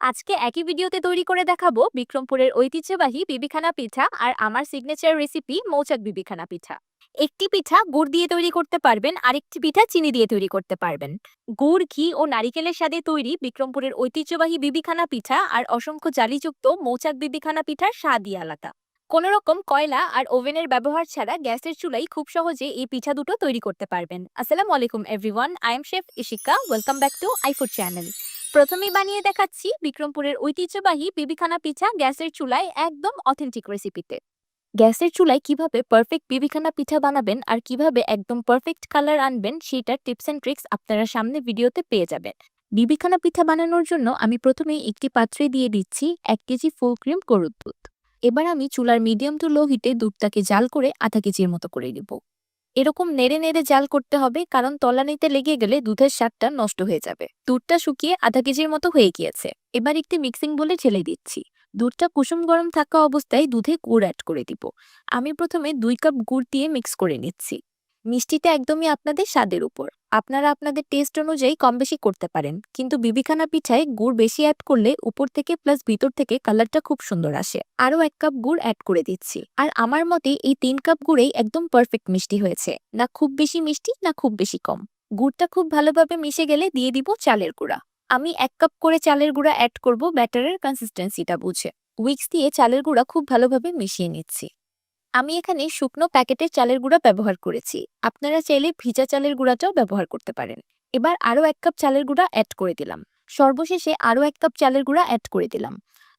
আজকে একই ভিডিওতে তৈরি করে দেখাবো বিক্রমপুরের ঐতিহ্যবাহী বিবিখানা পিঠা আর আমার সিগনেচার রেসিপি মৌচাক বিবিখানা পিঠা। একটি পিঠা গুড় দিয়ে তৈরি করতে পারবেন, আরেকটি পিঠা চিনি দিয়ে তৈরি করতে পারবেন। গুড়, ঘি ও নারিকেলের স্বাদে তৈরি বিক্রমপুরের ঐতিহ্যবাহী বিবিখানা পিঠা আর অসংখ্য জালিযুক্ত মৌচাক বিবিখানা পিঠার স্বাদই আলাদা। কোনো রকম কয়লা আর ওভেনের ব্যবহার ছাড়া গ্যাসের চুলাই খুব সহজে এই পিঠা দুটো তৈরি করতে পারবেন। আসসালামু আলাইকুম everyone I am chef Ishika welcome back to iFood channel প্রথমেই বানিয়ে দেখাচ্ছি বিক্রমপুরের ঐতিহ্যবাহী বিবিখানা পিঠা গ্যাসের চুলায় একদম অথেন্টিক রেসিপিতে গ্যাসের চুলায় কীভাবে পারফেক্ট বিবিখানা পিঠা বানাবেন আর কীভাবে একদম পারফেক্ট কালার আনবেন সেটার টিপস এন্ড ট্রিক্স আপনারা সামনে ভিডিওতে পেয়ে যাবেন। বিবিখানা পিঠা বানানোর জন্য আমি প্রথমেই একটি পাত্রে দিয়ে দিচ্ছি এক কেজি ফুল ক্রিম গরুর দুধ। এবার আমি চুলার মিডিয়াম টু লো হিটে দুধটাকে জাল করে আধা কেজির মতো করে দিব এরকম নেড়ে নেড়ে জাল করতে হবে, কারণ তলানিতে লেগে গেলে দুধের স্বাদটা নষ্ট হয়ে যাবে। দুধটা শুকিয়ে আধা কেজির মতো হয়ে গিয়েছে। এবার একটি মিক্সিং বলে ঢেলে দিচ্ছি। দুধটা কুসুম গরম থাকা অবস্থায় দুধে গুড় অ্যাড করে দিব। আমি প্রথমে দুই কাপ গুড় দিয়ে মিক্স করে নিচ্ছি। মিষ্টিটা একদমই আপনাদের স্বাদের উপর। আপনারা আপনাদের টেস্ট অনুযায়ী কম বেশি করতে পারেন। কিন্তু বিবিখানা পিঠায় গুড় বেশি অ্যাড করলে উপর থেকে প্লাস ভিতর থেকে কালারটা খুব সুন্দর আসে। আরও এক কাপ গুড় অ্যাড করে দিচ্ছি। আর আমার মতে এই তিন কাপ গুড়েই একদম পারফেক্ট মিষ্টি হয়েছে। না খুব বেশি মিষ্টি, না খুব বেশি কম। গুড়টা খুব ভালোভাবে মিশে গেলে দিয়ে দিব চালের গুঁড়া। আমি এক কাপ করে চালের গুঁড়া অ্যাড করব ব্যাটারের কনসিস্টেন্সিটা বুঝে। উইক্স দিয়ে চালের গুঁড়া খুব ভালোভাবে মিশিয়ে নিচ্ছি। আমি এখানে শুকনো প্যাকেটের চালের গুঁড়া ব্যবহার করেছি। আপনারা চাইলে ভিজা চালের গুঁড়াটাও ব্যবহার করতে পারেন। এবার আরও এক কাপ চালের গুঁড়া অ্যাড করে দিলাম। সর্বশেষে আরও এক কাপ চালের গুঁড়া অ্যাড করে দিলাম।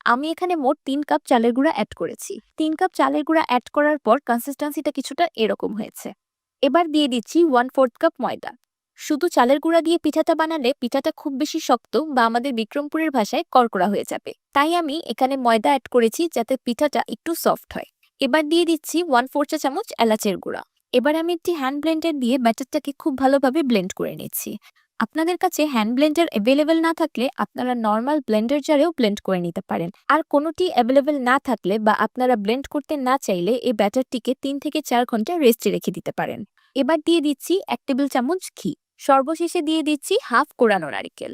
আমি এখানে মোট তিন কাপ চালের গুঁড়া অ্যাড করেছি। তিন কাপ চালের গুঁড়া অ্যাড করার পর কনসিস্টেন্সিটা কিছুটা এরকম হয়েছে। এবার দিয়ে দিচ্ছি ওয়ান ফোর্থ কাপ ময়দা। শুধু চালের গুঁড়া দিয়ে পিঠাটা বানালে পিঠাটা খুব বেশি শক্ত বা আমাদের বিক্রমপুরের ভাষায় কড়কড়া হয়ে যাবে। তাই আমি এখানে ময়দা অ্যাড করেছি যাতে পিঠাটা একটু সফট হয়। এবার দিয়ে দিচ্ছি ওয়ান ফোর চা চামচ এলাচের গুঁড়া। এবার আমি একটি হ্যান্ড ব্লেন্ডার দিয়ে ব্যাটারটাকে খুব ভালোভাবে ব্লেন্ড করে নিচ্ছি। আপনাদের কাছে হ্যান্ড ব্লেন্ডার অ্যাভেলেবেল না থাকলে আপনারা নর্মাল ব্লেন্ডার জারেও ব্লেন্ড করে নিতে পারেন। আর কোনোটি অ্যাভেলেবেল না থাকলে বা আপনারা ব্লেন্ড করতে না চাইলে এই ব্যাটারটিকে তিন থেকে চার ঘণ্টা রেস্টে রেখে দিতে পারেন। এবার দিয়ে দিচ্ছি এক টেবিল চামচ ঘি। সর্বশেষে দিয়ে দিচ্ছি হাফ কোরানো নারিকেল।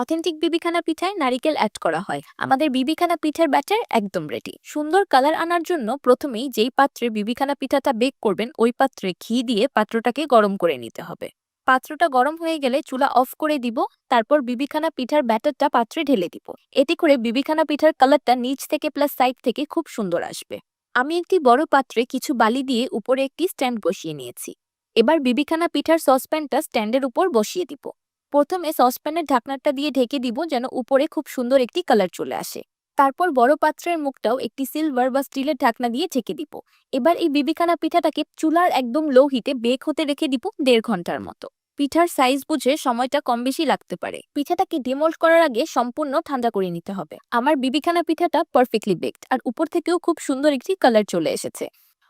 অথেন্টিক বিবিখানা পিঠায় নারিকেল অ্যাড করা হয়। আমাদের বিবিখানা পিঠার ব্যাটার একদম রেডি সুন্দর কালার আনার জন্য প্রথমেই যেই পাত্রে বিবিখানা পিঠাটা বেক করবেন, ওই পাত্রে ঘি দিয়ে পাত্রটাকে গরম করে নিতে হবে। পাত্রটা গরম হয়ে গেলে চুলা অফ করে দিব, তারপর বিবিখানা পিঠার ব্যাটারটা পাত্রে ঢেলে দিব। এতে করে বিবিখানা পিঠার কালারটা নিচ থেকে প্লাস সাইড থেকে খুব সুন্দর আসবে। আমি একটি বড় পাত্রে কিছু বালি দিয়ে উপরে একটি স্ট্যান্ড বসিয়ে নিয়েছি। এবার বিবিখানা পিঠার সসপ্যানটা স্ট্যান্ডের উপর বসিয়ে দিব। প্রথমে সসপ্যানের ঢাকনাটা দিয়ে ঢেকে দিব যেন উপরে খুব সুন্দর একটি কালার চলে আসে। তারপর বড় পাত্রের মুখটাও একটি সিলভার বা স্টিলের ঢাকনা দিয়ে ঢেকে দিব। এবার এই বিবিখানা পিঠাটাকে চুলার একদম লো হিটে বেক হতে রেখে দিব দেড় ঘণ্টার মতো। পিঠার সাইজ বুঝে সময়টা কম বেশি লাগতে পারে। পিঠাটাকে ডিমোল্ড করার আগে সম্পূর্ণ ঠান্ডা করে নিতে হবে। আমার বিবিখানা পিঠাটা পারফেক্টলি বেকড আর উপর থেকেও খুব সুন্দর একটি কালার চলে এসেছে।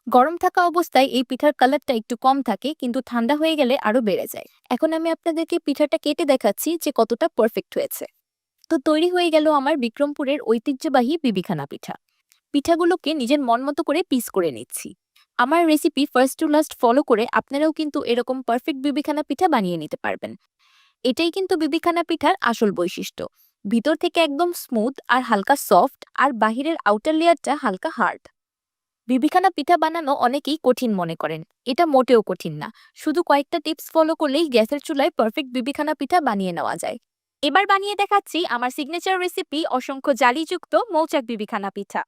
গরম থাকা অবস্থায় এই পিঠার কালারটা একটু কম থাকে, কিন্তু ঠান্ডা হয়ে গেলে আরও বেড়ে যায়। এখন আমি আপনাদেরকে পিঠাটা কেটে দেখাচ্ছি যে কতটা পারফেক্ট হয়েছে। তো তৈরি হয়ে গেল আমার বিক্রমপুরের ঐতিহ্যবাহী বিবিখানা পিঠা। পিঠাগুলোকে নিজের মন মতো করে পিস করে নিচ্ছি। আমার recipe first to last follow করে আপনারাও কিন্তু এরকম পারফেক্ট বিবিখানা পিঠা বানিয়ে নিতে পারবেন। এটাই কিন্তু বিবিখানা পিঠার আসল বৈশিষ্ট্য। ভিতর থেকে একদম স্মুথ আর হালকা সফট আর বাহিরের আউটার লেয়ারটা হালকা হার্ড বিবিখানা পিঠা বানানো অনেকেই কঠিন মনে করেন। এটা মোটেও কঠিন না। শুধু কয়েকটা টিপস ফলো করলেই গ্যাসের চুলায় পারফেক্ট বিবিখানা পিঠা বানিয়ে নেওয়া যায়। এবার বানিয়ে দেখাচ্ছি আমার সিগনেচার রেসিপি অসংখ্য জালিযুক্ত মৌচাক বিবিখানা পিঠা।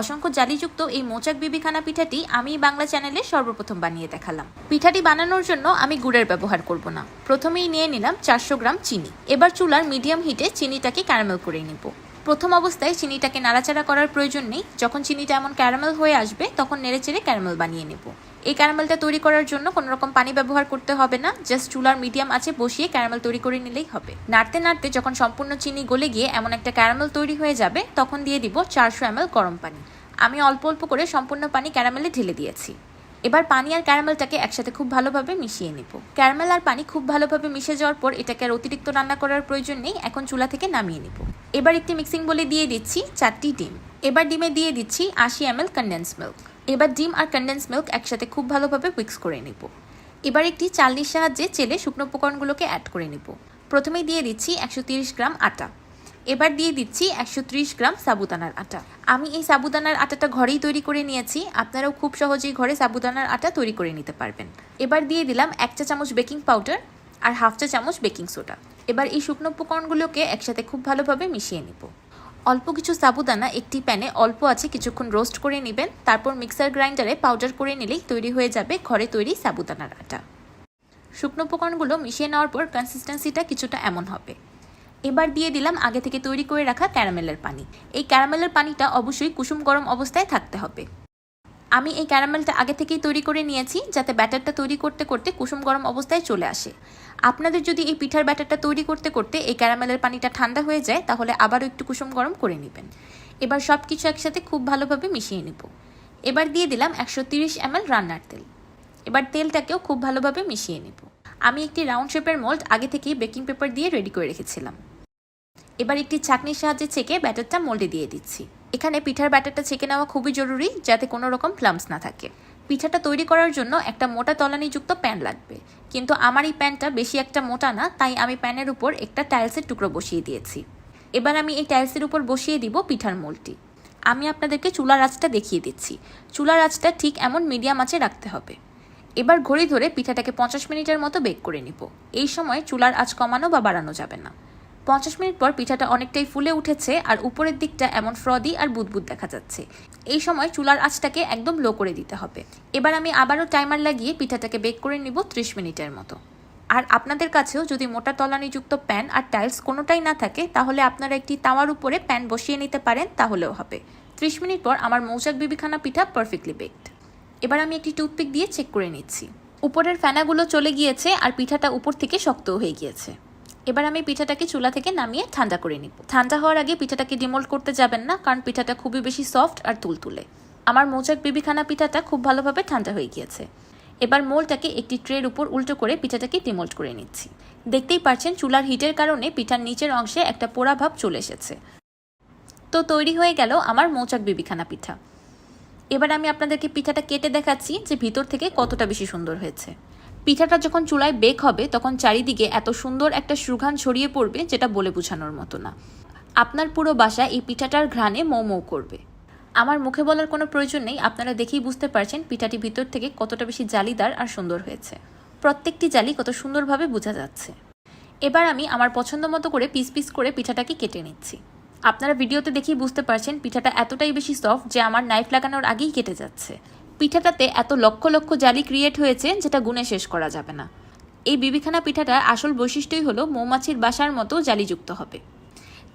অসংখ্য জালিযুক্ত এই মোচাক বিবিখানা পিঠাটি আমি বাংলা চ্যানেলে সর্বপ্রথম বানিয়ে দেখালাম। পিঠাটি বানানোর জন্য আমি গুড়ের ব্যবহার করব না। প্রথমেই নিয়ে নিলাম চারশো গ্রাম চিনি। এবার চুলার মিডিয়াম হিটে চিনিটাকে ক্যারামেল করে নিব। প্রথম অবস্থায় চিনিটাকে নাড়াচাড়া করার প্রয়োজন নেই। যখন চিনিটা এমন ক্যারামেল হয়ে আসবে, তখন নেড়েচেড়ে ক্যারামেল বানিয়ে নেব। এই ক্যারামেলটা তৈরি করার জন্য কোনো রকম পানি ব্যবহার করতে হবে না। জাস্ট চুলার মিডিয়াম আছে বসিয়ে ক্যারামেল তৈরি করে নিলেই হবে। নাড়তে নাড়তে যখন সম্পূর্ণ চিনি গলে গিয়ে এমন একটা ক্যারামেল তৈরি হয়ে যাবে, তখন দিয়ে দিব চারশো এম গরম পানি। আমি অল্প অল্প করে সম্পূর্ণ পানি ক্যারামেলে ঢেলে দিয়েছি। এবার পানি আর ক্যারামেলটাকে একসাথে খুব ভালোভাবে মিশিয়ে নেব। ক্যারামেল আর পানি খুব ভালোভাবে মিশে যাওয়ার পর এটাকে আর অতিরিক্ত রান্না করার প্রয়োজন নেই, এখন চুলা থেকে নামিয়ে নেব। এবার একটি মিক্সিং বলে দিয়ে দিচ্ছি চারটি ডিম। এবার ডিমে দিয়ে দিচ্ছি আশি এম এল কন্ডেন্স মিল্ক এবার ডিম আর কন্ডেন্স মিল্ক একসাথে খুব ভালোভাবে মিক্স করে নেব। এবার একটি চালনির সাহায্যে চেলে শুকনো উপকরণগুলোকে অ্যাড করে নেব। প্রথমেই দিয়ে দিচ্ছি একশো গ্রাম আটা। এবার দিয়ে দিচ্ছি একশো ত্রিশ গ্রাম সাবুদানার আটা। আমি এই সাবুদানার আটাটা ঘরেই তৈরি করে নিয়েছি। আপনারাও খুব সহজেই ঘরে সাবুদানার আটা তৈরি করে নিতে পারবেন। এবার দিয়ে দিলাম এক চা চামচ বেকিং পাউডার আর হাফ চা চামচ বেকিং সোডা। এবার এই শুকনো উপকরণগুলোকে একসাথে খুব ভালোভাবে মিশিয়ে নিব। অল্প কিছু সাবুদানা একটি প্যানে অল্প আছে কিছুক্ষণ রোস্ট করে নেবেন। তারপর মিক্সার গ্রাইন্ডারে পাউডার করে নিলেই তৈরি হয়ে যাবে ঘরে তৈরি সাবুদানার আটা। শুকনো উপকরণগুলো মিশিয়ে নেওয়ার পর কনসিস্টেন্সিটা কিছুটা এমন হবে। এবার দিয়ে দিলাম আগে থেকে তৈরি করে রাখা ক্যারামেলের পানি। এই ক্যারামেলের পানিটা অবশ্যই কুসুম গরম অবস্থায় থাকতে হবে। আমি এই ক্যারামেলটা আগে থেকেই তৈরি করে নিয়েছি যাতে ব্যাটারটা তৈরি করতে করতে কুসুম গরম অবস্থায় চলে আসে। আপনাদের যদি এই পিঠার ব্যাটারটা তৈরি করতে করতে এই ক্যারামেলের পানিটা ঠান্ডা হয়ে যায়, তাহলে আবারও একটু কুসুম গরম করে নেবেন। এবার সব কিছু একসাথে খুব ভালোভাবে মিশিয়ে নেব। এবার দিয়ে দিলাম একশো তিরিশ এমএল রান্নার তেল। এবার তেলটাকেও খুব ভালোভাবে মিশিয়ে নেব। আমি একটি রাউন্ড শেপের মোল্ড আগে থেকেই বেকিং পেপার দিয়ে রেডি করে রেখেছিলাম। এবার একটি ছাঁকনির সাহায্যে ছেঁকে ব্যাটারটা মোল্ডে দিয়ে দিচ্ছি। এখানে পিঠার ব্যাটারটা ছেঁকে নেওয়া খুবই জরুরি যাতে কোনো রকম প্লামস না থাকে। পিঠাটা তৈরি করার জন্য একটা মোটা তলানিযুক্ত প্যান লাগবে। কিন্তু আমার এই প্যানটা বেশি একটা মোটা না, তাই আমি প্যানের উপর একটা টাইলসের টুকরো বসিয়ে দিয়েছি। এবার আমি এই টাইলসের উপর বসিয়ে দিব পিঠার মোলটি আমি আপনাদেরকে চুলার আঁচটা দেখিয়ে দিচ্ছি। চুলার আঁচটা ঠিক এমন মিডিয়াম আঁচে রাখতে হবে। এবার ঘড়ি ধরে পিঠাটাকে পঞ্চাশ মিনিটের মতো বেক করে নিব। এই সময় চুলার আঁচ কমানো বা বাড়ানো যাবে না। পঞ্চাশ মিনিট পর পিঠাটা অনেকটাই ফুলে উঠেছে আর উপরের দিকটা এমন ফ্রদি আর বুদবুদ দেখা যাচ্ছে। এই সময় চুলার আঁচটাকে একদম লো করে দিতে হবে। এবার আমি আবারও টাইমার লাগিয়ে পিঠাটাকে বেক করে নিব ত্রিশ মিনিটের মতো। আর আপনাদের কাছেও যদি মোটা তলানিযুক্ত প্যান আর টাইলস কোনোটাই না থাকে, তাহলে আপনারা একটি তাওয়ার উপরে প্যান বসিয়ে নিতে পারেন, তাহলেও হবে। ত্রিশ মিনিট পর আমার মৌচাক বিবিখানা পিঠা পারফেক্টলি বেকড এবার আমি একটি টুথপিক দিয়ে চেক করে নিচ্ছি। উপরের ফেনাগুলো চলে গিয়েছে আর পিঠাটা উপর থেকে শক্ত হয়ে গিয়েছে। এবার আমি পিঠাটাকে চুলা থেকে নামিয়ে ঠান্ডা করে নিব। ঠান্ডা হওয়ার আগে পিঠাটাকে ডিমোল্ড করতে যাবেন না, কারণ পিঠাটা খুবই বেশি সফট আর তুলতুলে। আমার মৌচাক বিবিখানা পিঠাটা খুব ভালোভাবে ঠান্ডা হয়ে গিয়েছে। এবার মোলটাকে একটি ট্রের উপর উল্টো করে পিঠাটাকে ডিমোল্ড করে নিচ্ছি। দেখতেই পাচ্ছেন চুলার হিটের কারণে পিঠার নিচের অংশে একটা পোড়া ভাব চলে এসেছে। তো তৈরি হয়ে গেল আমার মৌচাক বিবিখানা পিঠা। এবার আমি আপনাদেরকে পিঠাটা কেটে দেখাচ্ছি যে ভিতর থেকে কতটা বেশি সুন্দর হয়েছে। পিঠাটা যখন চুলায় বেক হবে, তখন চারিদিকে এত সুন্দর একটা সুঘ্রাণ ছড়িয়ে পড়বে যেটা বলে বোঝানোর মতো না। আপনার পুরো বাসা এই পিঠাটার ঘ্রাণে মৌ মৌ করবে। আমার মুখে বলার কোনো প্রয়োজন নেই, আপনারা দেখেই বুঝতে পারছেন পিঠাটি ভিতর থেকে কতটা বেশি জালিদার আর সুন্দর হয়েছে। প্রত্যেকটি জালি কত সুন্দরভাবে বোঝা যাচ্ছে। এবার আমি আমার পছন্দ মতো করে পিস পিস করে পিঠাটাকে কেটে নিচ্ছি। আপনারা ভিডিওতে দেখেই বুঝতে পারছেন পিঠাটা এতটাই বেশি সফট যে আমার নাইফ লাগানোর আগেই কেটে যাচ্ছে। পিঠাটাতে এত লক্ষ লক্ষ জালি ক্রিয়েট হয়েছে যেটা গুণে শেষ করা যাবে না। এই বিবিখানা পিঠাটার আসল বৈশিষ্ট্যই হলো মৌমাছির বাসার মতো জালিযুক্ত হবে।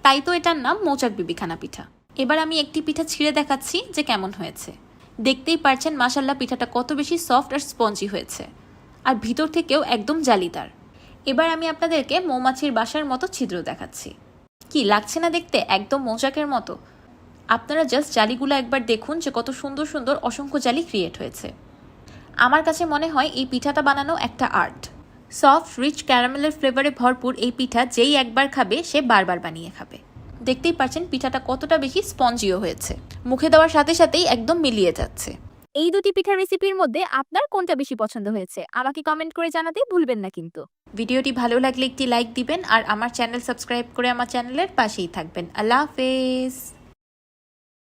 তাই তো এটার নাম মৌচাক বিবিখানা পিঠা। এবার আমি একটি পিঠা ছিঁড়ে দেখাচ্ছি যে কেমন হয়েছে। দেখতেই পারছেন মাসাল্লা পিঠাটা কত বেশি সফট আর স্পঞ্জি হয়েছে। আর ভিতর থেকেও একদম জালিদার। এবার আমি আপনাদেরকে মৌমাছির বাসার মতো ছিদ্র দেখাচ্ছি। কি, লাগছে না দেখতে? একদম মৌচাকের মতো। আপনারা জাস্ট জালিগুলো একবার দেখুন যে কত সুন্দর সুন্দর অসংখ্য জালি ক্রিয়েট হয়েছে। আমার কাছে মনে হয় এই পিঠাটা বানানো একটা আর্ট সফট রিচ ক্যারামেলের ফ্লেভারে ভরপুর এই পিঠা যেই একবার খাবে, সে বারবার বানিয়ে খাবে। দেখতেই পাচ্ছেন পিঠাটা কতটা বেশি স্পঞ্জিও হয়েছে। মুখে দেওয়ার সাথে সাথেই একদম মিলিয়ে যাচ্ছে। এই দুটি পিঠার রেসিপির মধ্যে আপনার কোনটা বেশি পছন্দ হয়েছে? আমাকে কমেন্ট করে জানাতে ভুলবেন না কিন্তু। ভিডিওটি ভালো লাগলে একটি লাইক দিবেন আর আমার চ্যানেল সাবস্ক্রাইব করে আমার চ্যানেলের পাশেই থাকবেন। আল্লাহ হাফেজ!